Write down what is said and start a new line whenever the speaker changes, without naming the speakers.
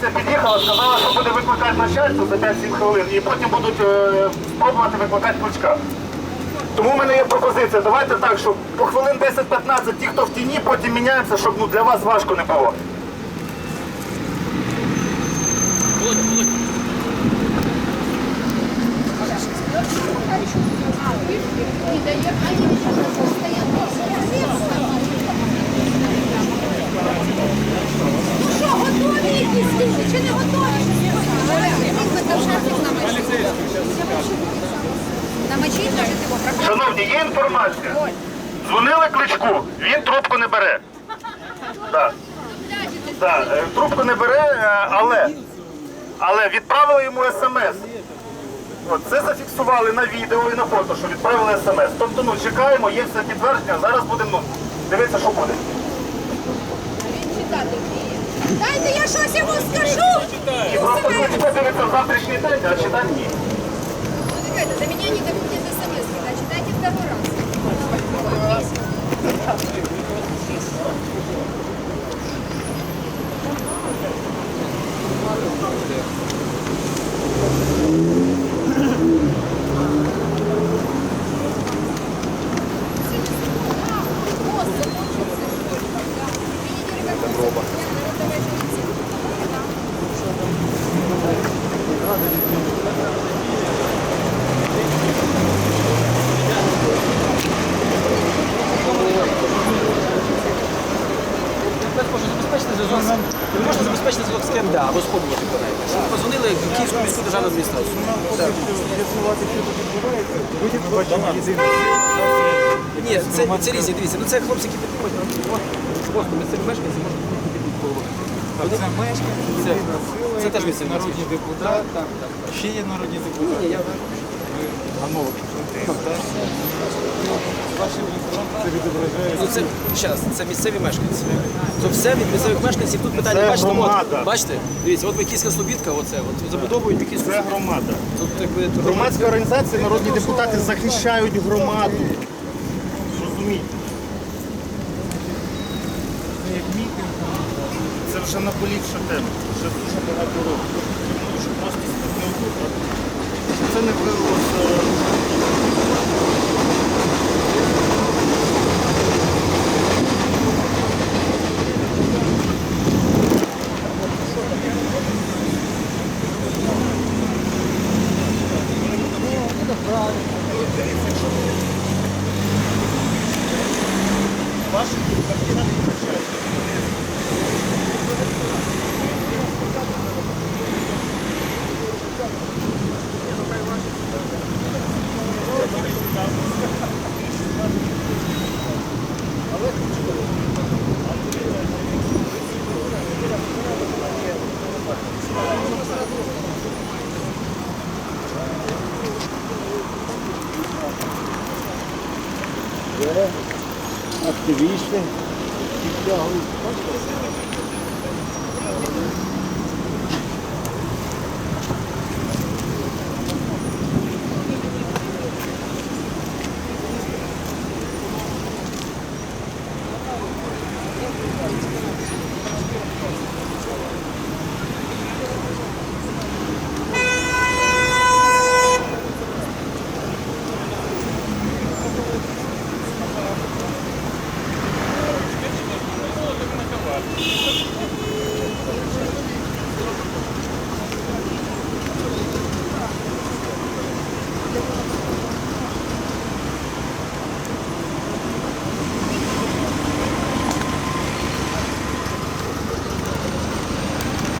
поліція під'їхала, сказала, що буде викликати начальство за 5-7 хвилин і потім будуть е, спробувати викликати кличка. Тому в мене є пропозиція. Давайте так, щоб по хвилин 10-15 ті, хто в тіні, потім міняються, щоб ну, для вас важко не було. Інформація. Дзвонили кличку, він трубку не бере. Так. Так, е, трубку не бере, е, але, але відправили йому смс. От, це зафіксували на відео і на фото, що відправили смс. Тобто, ну, чекаємо, є все підтвердження, зараз будемо ну, дивитися, що буде.
Дайте я щось йому скажу!
І просто кличко дивиться в завтрашній день, а читати ні.
Чекайте, до мене не доходит смс, второй раз.
Може Ви можете забезпечити зв'язок з або спробувати принаймні. Щоб позвонили в Київську міську державну адміністрацію. Ні, це, це різні, дивіться. Ну це хлопці, які підтримують. От, Просто місцеві мешканці можуть
Це мешканці,
Це-
це,
це теж місцеві
народні депутати, ще є народні депутати.
Ні, я Ну це щас, це місцеві мешканці. То все від місцевих мешканців. Тут питання,
Це
бачите,
громада.
от, бачите, дивіться, от Бекійська Слобідка, оце, от забудовують Бекійську
Це громада.
Тут якби тут
Громадська організація, народні депутати захищають громаду. Розумієте?
Це як мітинг.
Це вже наболівша тема. Вже дуже багато років. Yeah. Die Wiese. Gibt
ja auch